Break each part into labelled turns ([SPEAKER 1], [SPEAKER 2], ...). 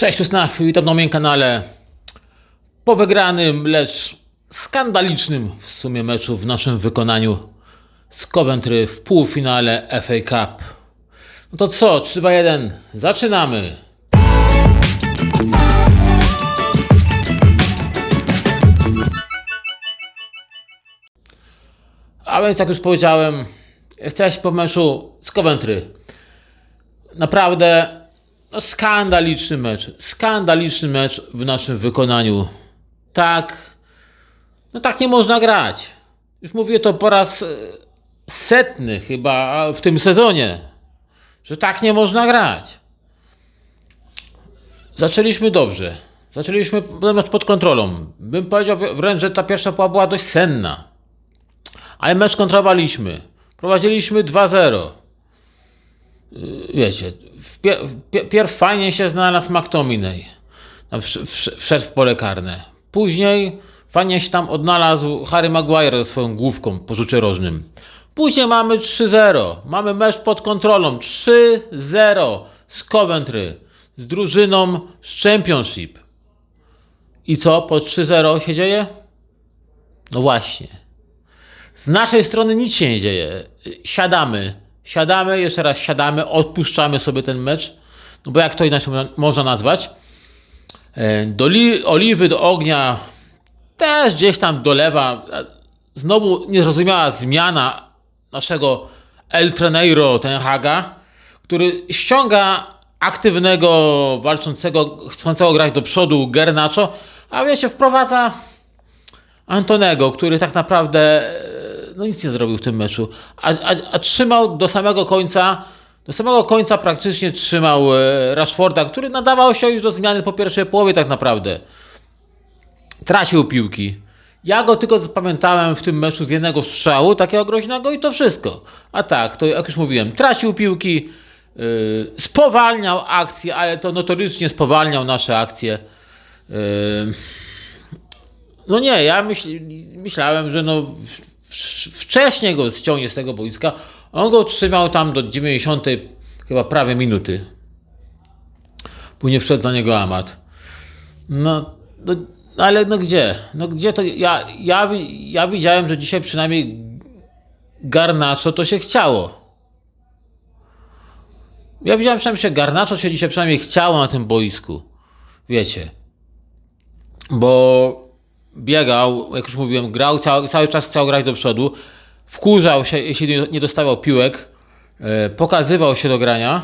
[SPEAKER 1] Cześć, Snaf, witam na moim kanale. Po wygranym, lecz skandalicznym w sumie meczu w naszym wykonaniu z Coventry w półfinale FA Cup. No to co, 3-2-1, zaczynamy! A więc jak już powiedziałem, jesteśmy po meczu z Coventry. Naprawdę no, skandaliczny mecz. Skandaliczny mecz w naszym wykonaniu. Tak. No tak nie można grać. Już mówię to po raz e, setny chyba w tym sezonie. Że tak nie można grać. Zaczęliśmy dobrze. Zaczęliśmy pod kontrolą. Bym powiedział wręcz, że ta pierwsza połowa była dość senna. Ale mecz kontrowaliśmy. Prowadziliśmy 2-0 wiecie, wpier- wpier- pierw fajnie się znalazł McTominay. Wszedł w pole karne. Później fajnie się tam odnalazł Harry Maguire ze swoją główką po rzucie rożnym. Później mamy 3-0. Mamy mecz pod kontrolą. 3-0 z Coventry. Z drużyną z Championship. I co po 3-0 się dzieje? No właśnie. Z naszej strony nic się nie dzieje. Siadamy. Siadamy, jeszcze raz siadamy, odpuszczamy sobie ten mecz. No bo jak to inaczej mo- można nazwać? E, Do li- oliwy, do ognia też gdzieś tam dolewa. e, Znowu niezrozumiała zmiana naszego El Treneiro Ten Haga, który ściąga aktywnego, walczącego, chcącego grać do przodu Gernacho, a wiecie, wprowadza Antonego, który tak naprawdę no nic nie zrobił w tym meczu, a, a, a trzymał do samego końca, do samego końca praktycznie trzymał e, Rashforda, który nadawał się już do zmiany po pierwszej połowie tak naprawdę. Tracił piłki. Ja go tylko zapamiętałem w tym meczu z jednego strzału, takiego groźnego i to wszystko. A tak, to jak już mówiłem, tracił piłki, yy, spowalniał akcje, ale to notorycznie spowalniał nasze akcje. Yy, no nie, ja myśl, myślałem, że no wcześniej go ściągnie z tego boiska. On go trzymał tam do 90 chyba prawie minuty. Później wszedł za niego Amat. No, no ale no gdzie? No gdzie to? Ja, ja, ja widziałem, że dzisiaj przynajmniej Garnacho to się chciało. Ja widziałem przynajmniej, że Garnacho się dzisiaj przynajmniej chciało na tym boisku. Wiecie. Bo biegał, jak już mówiłem, grał, cały, cały czas chciał grać do przodu, wkurzał się, jeśli nie- dostawał piłek, e, pokazywał się do grania.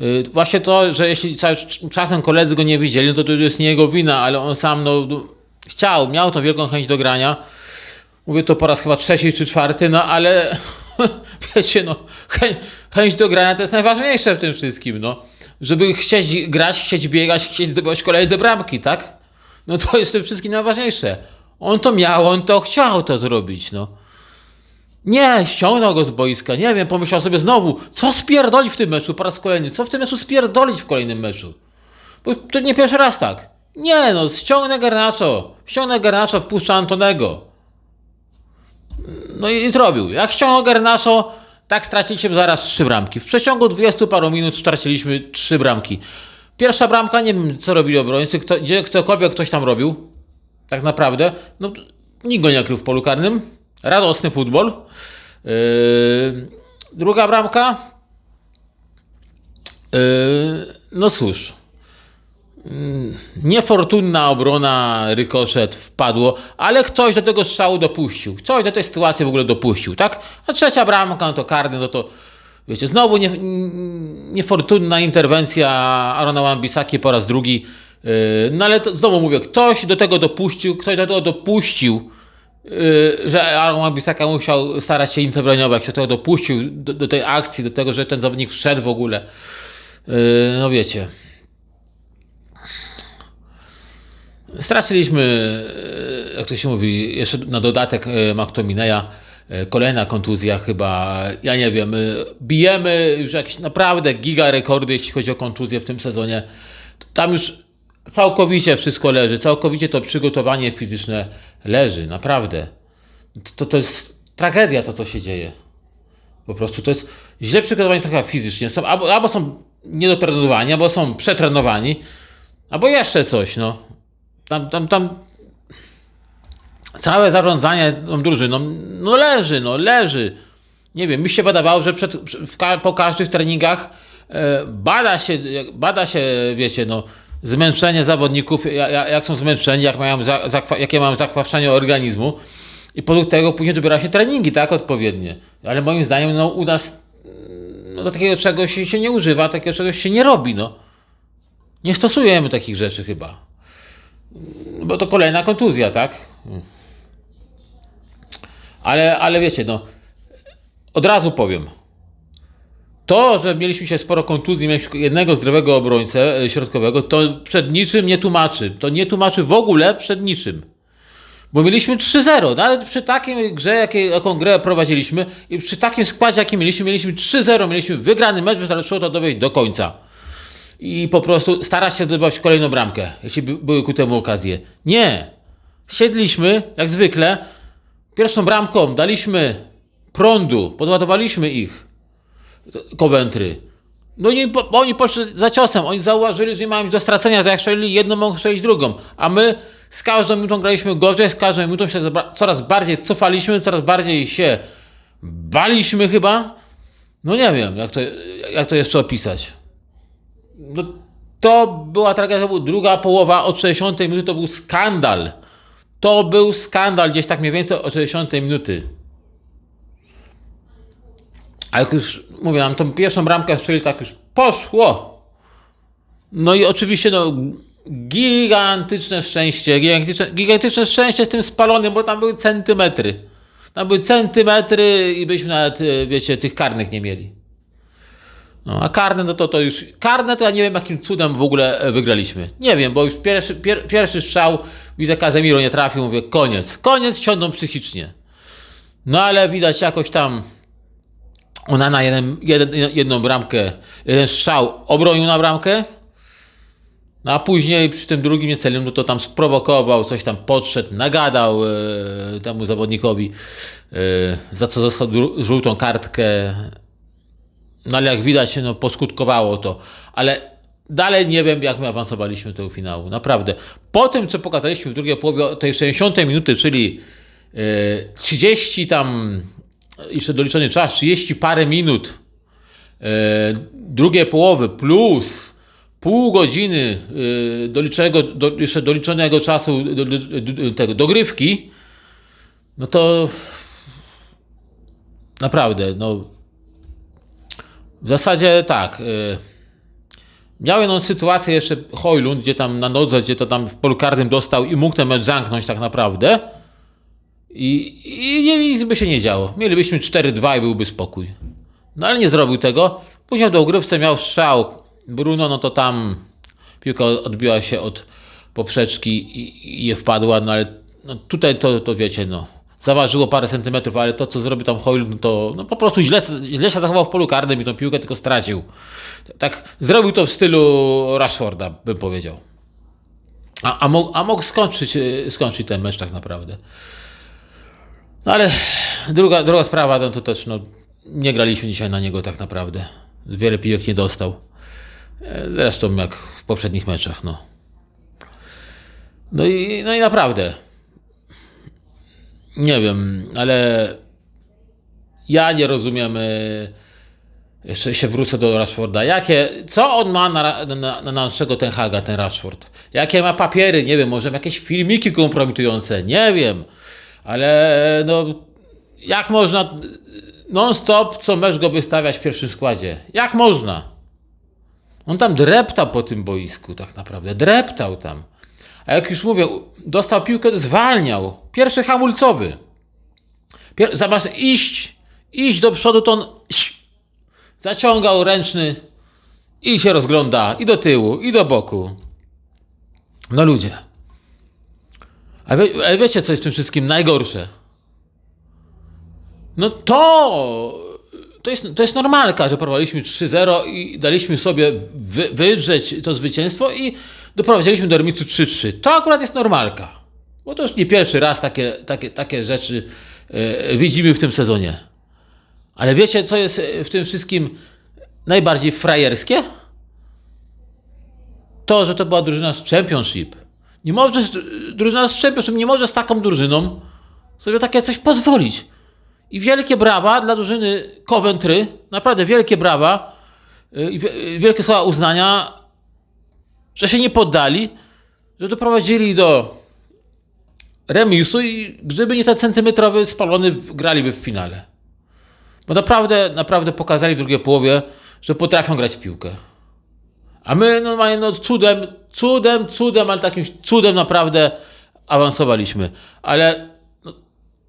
[SPEAKER 1] E, Właśnie to, że jeśli czasem koledzy go nie widzieli, no to to jest nie jego wina, ale on sam no, no, chciał, miał tą wielką chęć do grania. Mówię to po raz chyba trzeci czy czwarty, no ale wiecie, no, chęć, chęć do grania to jest najważniejsze w tym wszystkim, no. Żeby chcieć grać, chcieć biegać, chcieć zdobywać kolejne bramki, tak? No to jest tym wszystkim najważniejsze. On to miał, on to chciał to zrobić, no. Nie, ściągnął go z boiska, nie wiem, pomyślał sobie znowu, co spierdolić w tym meczu po raz kolejny, co w tym meczu spierdolić w kolejnym meczu. Bo to nie pierwszy raz tak. Nie no, ściągnę Garnacho, ściągnę Garnacho, wpuszczę Antonego. No i zrobił. Jak ściągnął Garnacho, tak straciliśmy zaraz trzy bramki. W przeciągu 20 paru minut straciliśmy trzy bramki. Pierwsza bramka, nie wiem co robili obrońcy, kto, gdzie cokolwiek ktoś tam robił, tak naprawdę, no nikt go nie krył w polu karnym. Radosny futbol. Yy, druga bramka. Yy, no cóż. Yy, Niefortunna obrona, rykoszet wpadło, ale ktoś do tego strzału dopuścił. Ktoś do tej sytuacji w ogóle dopuścił, tak? A trzecia bramka, no to karny, no to wiecie, znowu nie, niefortunna interwencja Arona Wan-Bissaki po raz drugi. Yy, No ale to, znowu mówię, ktoś do tego dopuścił, ktoś do tego dopuścił, yy, że Aaron Wan-Bissaka musiał starać się interweniować, kto tego dopuścił do, do tej akcji, do tego, że ten zawodnik wszedł w ogóle. Yy, No wiecie. Straciliśmy, jak to się mówi, jeszcze na dodatek McTominaya, e, kolejna kontuzja chyba, ja nie wiem, e, bijemy już jakieś naprawdę giga rekordy, jeśli chodzi o kontuzję w tym sezonie. Tam już całkowicie wszystko leży, całkowicie to przygotowanie fizyczne leży, naprawdę. To, to jest tragedia to, co się dzieje. Po prostu to jest źle przygotowani trochę fizycznie. Są, albo, albo są niedotrenowani, albo są przetrenowani. Albo jeszcze coś, no. Tam, tam, tam całe zarządzanie tą drużyną, no leży, no leży. Nie wiem, mi się wydawało, że przed, po każdych treningach e, bada się, bada się, wiecie, no, zmęczenie zawodników, jak, są zmęczeni, jak mają jakie mają zakwaszenie organizmu i podług tego później dobiera się treningi, tak, odpowiednie. Ale moim zdaniem, no, u nas no, do takiego czegoś się nie używa, takiego czegoś się nie robi, no. Nie stosujemy takich rzeczy chyba. Bo to kolejna kontuzja, tak? Ale, ale wiecie, no, od razu powiem. To, że mieliśmy się sporo kontuzji, mieliśmy jednego zdrowego obrońcę e, środkowego, to przed niczym nie tłumaczy. To nie tłumaczy w ogóle przed niczym. Bo mieliśmy 3-0. Nawet przy takiej grze, jakiej, jaką grę prowadziliśmy i przy takim składzie, jaki mieliśmy, mieliśmy 3-0, mieliśmy wygrany mecz, wystarczyło to dowieść do końca. I po prostu starać się zdobywać kolejną bramkę, jeśli by, były ku temu okazje. Nie. Siedliśmy, jak zwykle, pierwszą bramką daliśmy prądu, podładowaliśmy ich, Coventry. No i oni poszli za ciosem, oni zauważyli, że nie mają nic do stracenia, że jak strzelili jedną, mogą strzelić drugą, a my z każdą minutą graliśmy gorzej, z każdą minutą się coraz bardziej cofaliśmy, coraz bardziej się baliśmy chyba. No nie wiem, jak to, jak to jeszcze opisać. No, to była tragedia, to była druga połowa od 60 minuty, to był skandal. To był skandal gdzieś tak mniej więcej od 60 minuty. A jak już mówię, nam tą pierwszą bramkę strzeli, tak już poszło. No i oczywiście no, gigantyczne szczęście, gigantyczne, gigantyczne szczęście z tym spalonym, bo tam były centymetry. Tam były centymetry i byśmy nawet, e, wiecie, tych karnych nie mieli. No, a karne, no to, to już. Karne to ja nie wiem, jakim cudem w ogóle e, wygraliśmy. Nie wiem, bo już pierwszy, pier, pierwszy strzał, widzę, Kazemiro nie trafił, mówię, koniec. Koniec siądą psychicznie. No ale widać jakoś tam. Ona na jeden, jeden, jedną bramkę, jeden strzał obronił na bramkę. No a później przy tym drugim niecelnym, no to tam sprowokował, coś tam podszedł, nagadał e, temu zawodnikowi, e, za co dostał dru- żółtą kartkę. No ale jak widać, no poskutkowało to. Ale dalej nie wiem, jak my awansowaliśmy do tego finału. Naprawdę. Po tym, co pokazaliśmy w drugiej połowie tej 60 minuty, czyli e, 30 tam, jeszcze doliczony czas, 30 parę minut e, drugiej połowy plus pół godziny e, doliczonego, do, jeszcze doliczonego czasu do, do, do, tego, dogrywki, no to naprawdę, no w zasadzie tak. Y, miał jedną sytuację jeszcze Hojlund, gdzie tam na nodze, gdzie to tam w polu karnym dostał i mógł ten mecz zamknąć tak naprawdę. I, i nie, nic by się nie działo. Mielibyśmy 4-2 i byłby spokój. No ale nie zrobił tego. Później do ogrywce miał strzał Bruno, no to tam piłka odbiła się od poprzeczki i, i je wpadła, no ale no tutaj to, to wiecie, no zaważyło parę centymetrów, ale to, co zrobił tam Hoyle, no to no po prostu źle, źle się zachował w polu karnym i tą piłkę tylko stracił. Tak, zrobił to w stylu Rashforda, bym powiedział. A, a, mógł, a mógł skończyć, e, skończyć ten mecz tak naprawdę. No ale druga, druga sprawa, no to też, no, nie graliśmy dzisiaj na niego tak naprawdę. Wiele piłek nie dostał. E, Zresztą jak w poprzednich meczach, no. No i, no i naprawdę, nie wiem, ale ja nie rozumiem. e, Jeszcze się wrócę do Rashforda. Jakie, co on ma na, na, na naszego ten Haga, ten Rashford? Jakie ma papiery? Nie wiem, może jakieś filmiki kompromitujące? Nie wiem, ale no, jak można non-stop co mecz go wystawiać w pierwszym składzie? Jak można? On tam dreptał po tym boisku, tak naprawdę. Dreptał tam. A jak już mówię, dostał piłkę, zwalniał. Pierwszy hamulcowy. Pier- zamiast iść, iść do przodu, to on zaciągał ręczny i się rozgląda i do tyłu, i do boku. No ludzie. A, wie, a wiecie, co jest w tym wszystkim najgorsze? No to, to jest, to jest normalka, że prowadziliśmy 3-0 i daliśmy sobie wy, wydrzeć to zwycięstwo i doprowadziliśmy do remisu 3-3. To akurat jest normalka. Bo to już nie pierwszy raz takie, takie, takie rzeczy e, widzimy w tym sezonie. Ale wiecie, co jest w tym wszystkim najbardziej frajerskie? to, że to była drużyna z Championship. Nie może, drużyna z Championship nie może z taką drużyną sobie takie coś pozwolić. I wielkie brawa dla drużyny Coventry, naprawdę wielkie brawa y, i wie- wielkie słowa uznania, że się nie poddali, że doprowadzili do remisu i gdyby nie ten centymetrowy spalony, graliby w finale. Bo naprawdę, naprawdę pokazali w drugiej połowie, że potrafią grać w piłkę. A my normalnie no, cudem, cudem, cudem, ale takim cudem naprawdę awansowaliśmy. Ale no,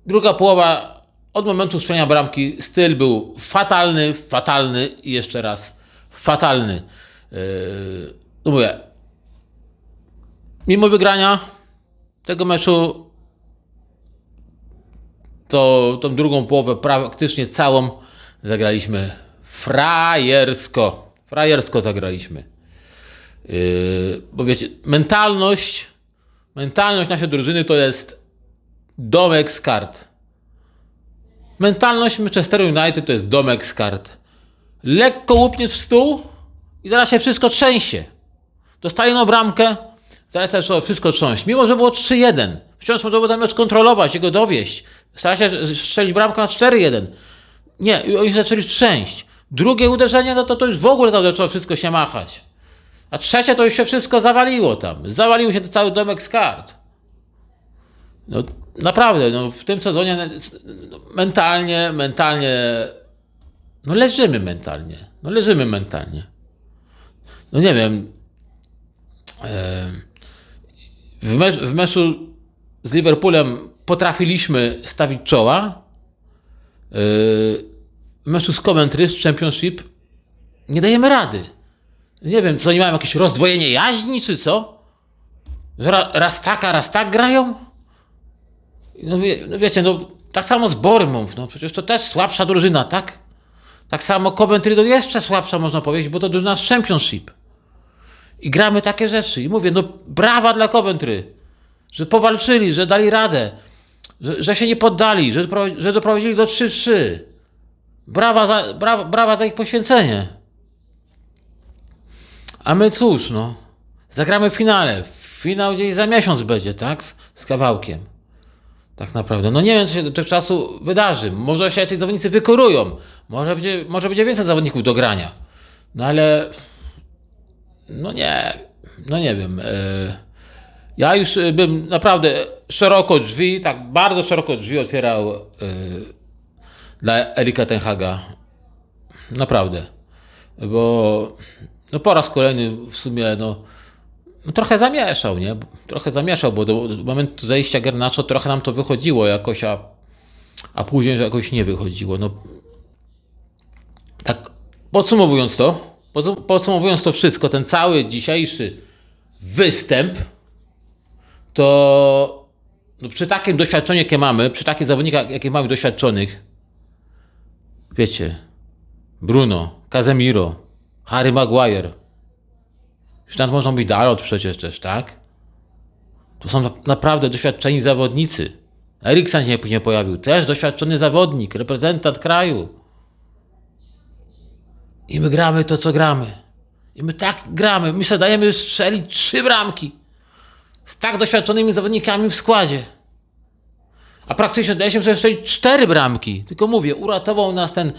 [SPEAKER 1] druga połowa, od momentu strzelania bramki, styl był fatalny, fatalny i jeszcze raz fatalny. Yy, no mówię, mimo wygrania tego meczu, to tą drugą połowę praktycznie całą zagraliśmy frajersko. Frajersko zagraliśmy. Yy, bo wiecie, mentalność, mentalność naszej drużyny to jest domek z kart. Mentalność Manchester United to jest domek z kart. Lekko łupniesz w stół i zaraz się wszystko trzęsie. Dostaje na bramkę, zaraz się zaczęło wszystko trząść. Mimo, że było 3-1. Wciąż można było ten mecz kontrolować, jego dowieść. Stara się strzelić bramkę na 4-1. Nie, oni zaczęli trzęść. Drugie uderzenie, no to, to już w ogóle zaczęło wszystko się machać. A trzecie to już się wszystko zawaliło tam. Zawalił się cały domek z kart. No naprawdę, no, w tym sezonie no, mentalnie, mentalnie, no leżymy mentalnie. No leżymy mentalnie. No nie wiem, e, w, w meczu z Liverpoolem potrafiliśmy stawić czoła. E, W meczu z Coventry z Championship nie dajemy rady. Nie wiem, co oni mają jakieś rozdwojenie jaźni, czy co? Że ra- raz tak, a raz tak grają? No, wie, no wiecie, no tak samo z Bournemouth, no przecież to też słabsza drużyna, tak? Tak samo Coventry to jeszcze słabsza, można powiedzieć, bo to drużyna z Championship. I gramy takie rzeczy. I mówię, no brawa dla Coventry, że powalczyli, że dali radę, że, że się nie poddali, że, że doprowadzili do 3-3. Brawa za, brawa, brawa za ich poświęcenie. A my cóż, no, zagramy w finale. Finał gdzieś za miesiąc będzie, tak? Z, z kawałkiem. Tak naprawdę. No nie wiem, co się do tego czasu wydarzy. Może się jacyś zawodnicy wykorują. Może będzie, może będzie więcej zawodników do grania. No ale no nie, no nie wiem. e, Ja już bym naprawdę szeroko drzwi, tak bardzo szeroko drzwi otwierał e, dla Erika Tenhaga. Naprawdę. Bo no po raz kolejny w sumie no, no trochę zamieszał, nie? Trochę zamieszał, bo do, do momentu zejścia Garnacho trochę nam to wychodziło jakoś, a, a później jakoś nie wychodziło. No, tak podsumowując to, podsumowując to wszystko, ten cały dzisiejszy występ, to no przy takim doświadczeniu, jakie mamy, przy takich zawodnikach, jakie mamy doświadczonych, wiecie, Bruno, Casemiro, Harry Maguire, już tam można być Dalot przecież też, tak? To są na- naprawdę doświadczeni zawodnicy. Eriksen się nie później pojawił, też doświadczony zawodnik, reprezentant kraju. I my gramy to, co gramy. I my tak gramy. My sobie dajemy strzelić trzy bramki. Z tak doświadczonymi zawodnikami w składzie. A praktycznie daje się sobie strzelić cztery bramki. Tylko mówię, uratował nas ten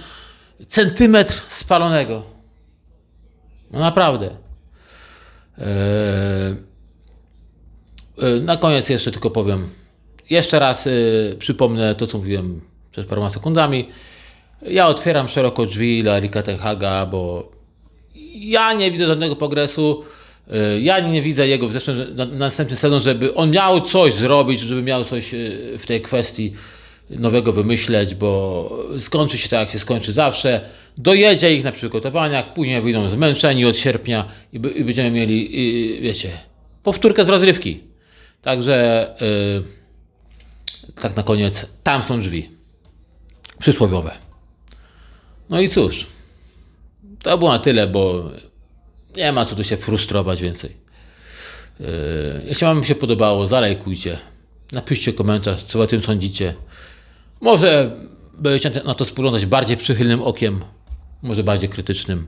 [SPEAKER 1] centymetr spalonego. No naprawdę. Eee, e, Na koniec jeszcze tylko powiem. Jeszcze raz e, przypomnę to, co mówiłem przed paroma sekundami. Ja otwieram szeroko drzwi dla Erika Tenhaga, bo ja nie widzę żadnego progresu. E, Ja nie widzę jego w zeszłym, na, na następny sezon, żeby on miał coś zrobić, żeby miał coś e, w tej kwestii nowego wymyśleć, bo skończy się tak, jak się skończy zawsze. Dojedzie ich na przygotowaniach, później wyjdą zmęczeni od sierpnia i, i będziemy mieli, i, wiecie, powtórkę z rozrywki. Także e, tak na koniec, tam są drzwi. Przysłowiowe. No i cóż, to było na tyle, bo nie ma co tu się frustrować więcej. Yy, Jeśli Wam się podobało, zalajkujcie, napiszcie komentarz, co o tym sądzicie. Może będziecie na to spoglądać bardziej przychylnym okiem, może bardziej krytycznym.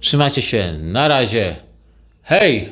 [SPEAKER 1] Trzymajcie się, na razie, Hej,